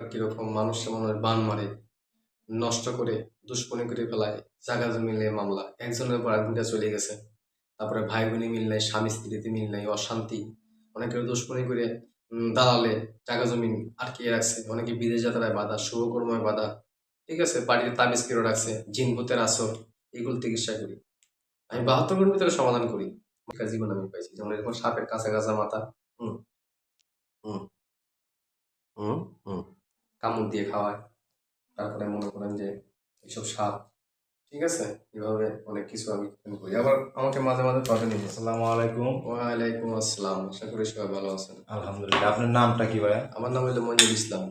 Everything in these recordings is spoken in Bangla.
কীরকম মানুষ মনে হয় বান মারে, নষ্ট করে দুষ্কর্মী করে ফেলায় জায়গা জমি নিয়ে মামলা। একজনের পর একজনটা চলে গেছে। তারপরে ভাই বোনে মিল নাই, স্বামী স্ত্রীতে মিল নাই, অশান্তি। অনেকের দুষ্কর্মী করে দালালে জায়গা জমিন আটকিয়ে রাখছে। অনেকে বিদেশ যাত্রায় বাধা, শুভকর্ময় বাধা। ঠিক আছে, বাড়িতে তাবিজ কেড়ে রাখছে, জিন ভূতের আসর, এগুলো চিকিৎসা করি। আমি বাহাত্তর ঘণ্টার ভিতরে সমাধান করি। জীবন আমি পাইছি, যেমন এরকম সাপের কাঁচা কাঁচা মাথা। হুম। হুম। হুম। হুম। কামড় দিয়ে খাওয়ায়। তারপরে মনে করেন যে এইসব সাপ ঠিক আছে? এভাবে অনেক কিছু আমি করি। আবার আমাকে মাঝে মাঝে পাঠে নিয়ে গেছে আসসালামু আলাইকুম। ওয়ালাইকুম আসসালাম। আশা করি সবাই ভালো আছেন। আলহামদুলিল্লাহ। আপনার নামটা কি ভাই আমার নাম হলো মঞ্জুর ইসলাম।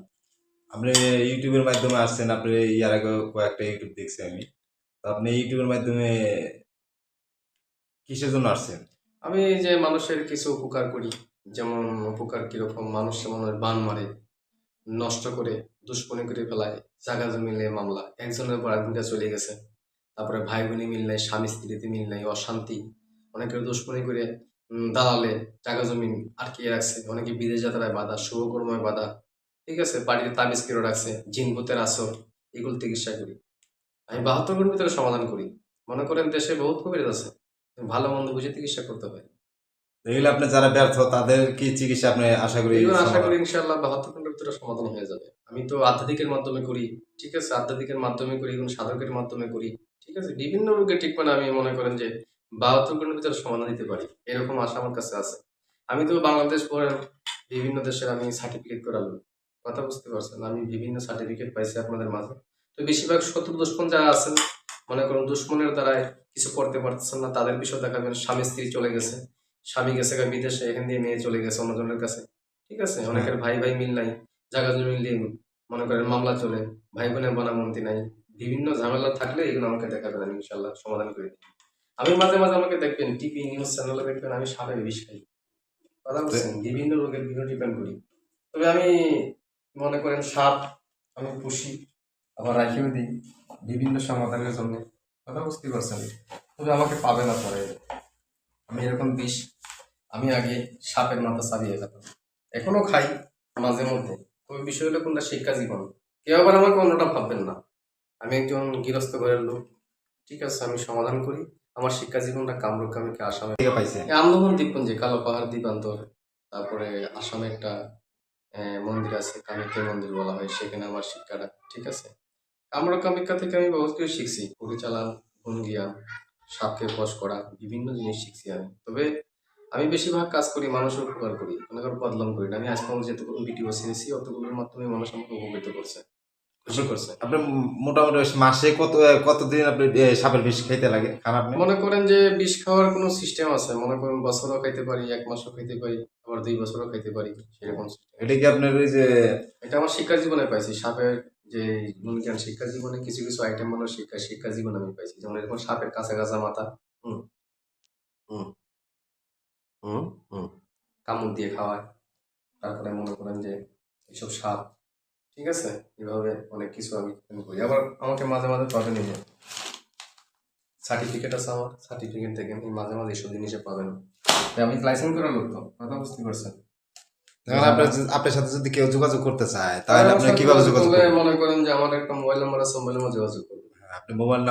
আপনি ইউটিউবের মাধ্যমে আসছেন আপনি ইয়ার আগে কয়েকটা ইউটিউব দেখছি আমি। তো আপনি ইউটিউবের মাধ্যমে কিসের জন্য আসছেন? আমি যে মানুষের কিছু উপকার করি। যেমন উপকার কীরকম? মানুষ মনে হয় বান মারে নষ্ট করে দুষ্কর্মী করে ফেলায় জায়গা জমি নিয়ে মামলা। একজনের পর একজনটা চলে গেছে। তারপরে ভাই বোনে মিল নাই স্বামী স্ত্রীতে মিল নাই অশান্তি। অনেকের দুষ্কর্মী করে দালালে জায়গা জমিন আটকিয়ে রাখছে। অনেকে বিদেশ যাত্রায় বাধা শুভকর্ময় বাধা। ঠিক আছে বাড়িতে তাবিজ কেড়ে রাখছে জিন ভূতের আসর এগুলো চিকিৎসা করি। আমি বাহাত্তর ঘণ্টার ভিতরে সমাধান করি। মনে করেন দেশে বহুত কবিরাজ আছে। ভালো মন্দ বুঝে চিকিৎসা করতে হয়। এগুলো আপনি যারা ব্যর্থ তাদের কি চিকিৎসা আপনি আশা করি আশা করি ইনশাআল্লাহ বাহাত্তর ঘণ্টার সমাধান হয়ে যাবে। আমি তো আধ্যাত্মিকের মাধ্যমে করি, ঠিক আছে? আধ্যাত্মিকের মাধ্যমে করি এবং সাধকের মাধ্যমে করি, ঠিক আছে? বিভিন্ন রোগের ট্রিটমেন্ট আমি মনে করেন যে বাহাত্তর ভিতরে সমাধান দিতে পারি, এরকম আশা আমার কাছে আছে। আমি তো বাংলাদেশ পরে বিভিন্ন দেশের আমি সার্টিফিকেট করালো কথা বুঝতে পারছেন? আমি বিভিন্ন সার্টিফিকেট পাইছি আপনাদের মাঝে। তো বেশিরভাগ শত্রু দুশ্মন যারা আছেন, মনে করুন দুশ্মনের দ্বারাই কিছু করতে পারতেছেন না, তাদের বিষয় দেখাবেন। স্বামী স্ত্রী চলে গেছে, স্বামী গেছে বিদেশে, এখান দিয়ে মেয়ে চলে গেছে অন্যজনের কাছে। ঠিক আছে? অনেকের ভাই ভাই মিল নাই জায়গা জমি মনে করেন মামলা চলে ভাই বোনের বনামন্তি নাই বিভিন্ন ঝামেলা থাকলে এগুলো আমাকে দেখাবেন আমি ইনশাল্লাহ সমাধান করে দিই আমি মাঝে মাঝে আমাকে দেখবেন টিভি নিউজ চ্যানেলে দেখবেন আমি সাপের বিষ খাই। কথা বলছেন? বিভিন্ন রোগের বিভিন্ন ডিপেন্ড করি। তবে আমি মনে করেন সাপ আমি পুষি আবার রাখিও দিই বিভিন্ন সমাধানের জন্য। কথা বুঝতে পারছেন? তবে আমাকে পাবে না পরে। আমি এরকম বিষ আমি আগে সাপের মাথা চালিয়ে খেতাম। এখনও খাই মাঝে মধ্যে। তবে বিষয় হলো কোনটা শিক্ষা জীবন। কেউ আবার আমাকে অন্যটা ভাববেন না। আমি একজন গৃহস্থ ঘরের লোক। ঠিক আছে আমি সমাধান করি। আমার শিক্ষা জীবনটা কামরূপ কামিকে আসামে এই আন্দোলন দ্বীপপুঞ্জে কালো পাহাড় দ্বীপান্তর তারপরে আসামে একটা আহ, মন্দির আছে কামিকা মন্দির বলা হয়। সেখানে আমার শিক্ষাটা ঠিক আছে? আমরা কামিকা থেকে আমি বহুত কিছু শিখছি। পরিচালন ভঙ্গিয়ান সাপকে বশ করা বিভিন্ন জিনিস শিখছি আমি। তবে আমি বেশিরভাগ কাজ করি মানুষের উপকার করি। মনে করো বদলাম করি না। আমি আজ পর্যন্ত যেতগুলো ভিডিও ছেড়েছি অতগুলোর মাধ্যমে মানুষ আমাকে উপকৃত করছে খুশি করছে। আপনি মোটামুটি মাসে কত কতদিন আপনি সাপের বিষ খাইতে লাগে? আপনি? মনে করেন যে বিষ খাওয়ার কোনো সিস্টেম আছে। মনে করেন বছরও খাইতে পারি এক মাসও খাইতে পারি আবার দুই বছরও খাইতে পারি সেরকম এটা কি আপনার ওই যে এটা আমার শিক্ষা জীবনে পাইছি। সাপের যে গুণজ্ঞান শিক্ষা জীবনে কিছু কিছু আইটেম মানুষ শিক্ষা শিক্ষা জীবনে আমি পাইছি। যেমন এরকম সাপের কাঁচা কাঁচা মাথা হুম হুম। হুম হুম। কামড় দিয়ে খাওয়ায়। তারপরে মনে করেন যে এইসব সাপ ঠিক আছে? এভাবে অনেক কিছু আমি করি। আবার আমাকে মাঝে মাঝে পাবে নিয়ে যায় সার্টিফিকেট আছে আমার সার্টিফিকেট থেকে আমি মাঝে মাঝে এইসব জিনিসে পাবেন। আমি লাইসেন্স করা লোক তো কথা বুঝতে পারছেন? আপনার আপনার সাথে যদি কেউ যোগাযোগ করতে চায় তাহলে আপনি কীভাবে যোগাযোগ মনে করেন যে আমার একটা মোবাইল নাম্বার আছে মোবাইল নাম্বার যোগাযোগ করবেন আপনি মোবাইল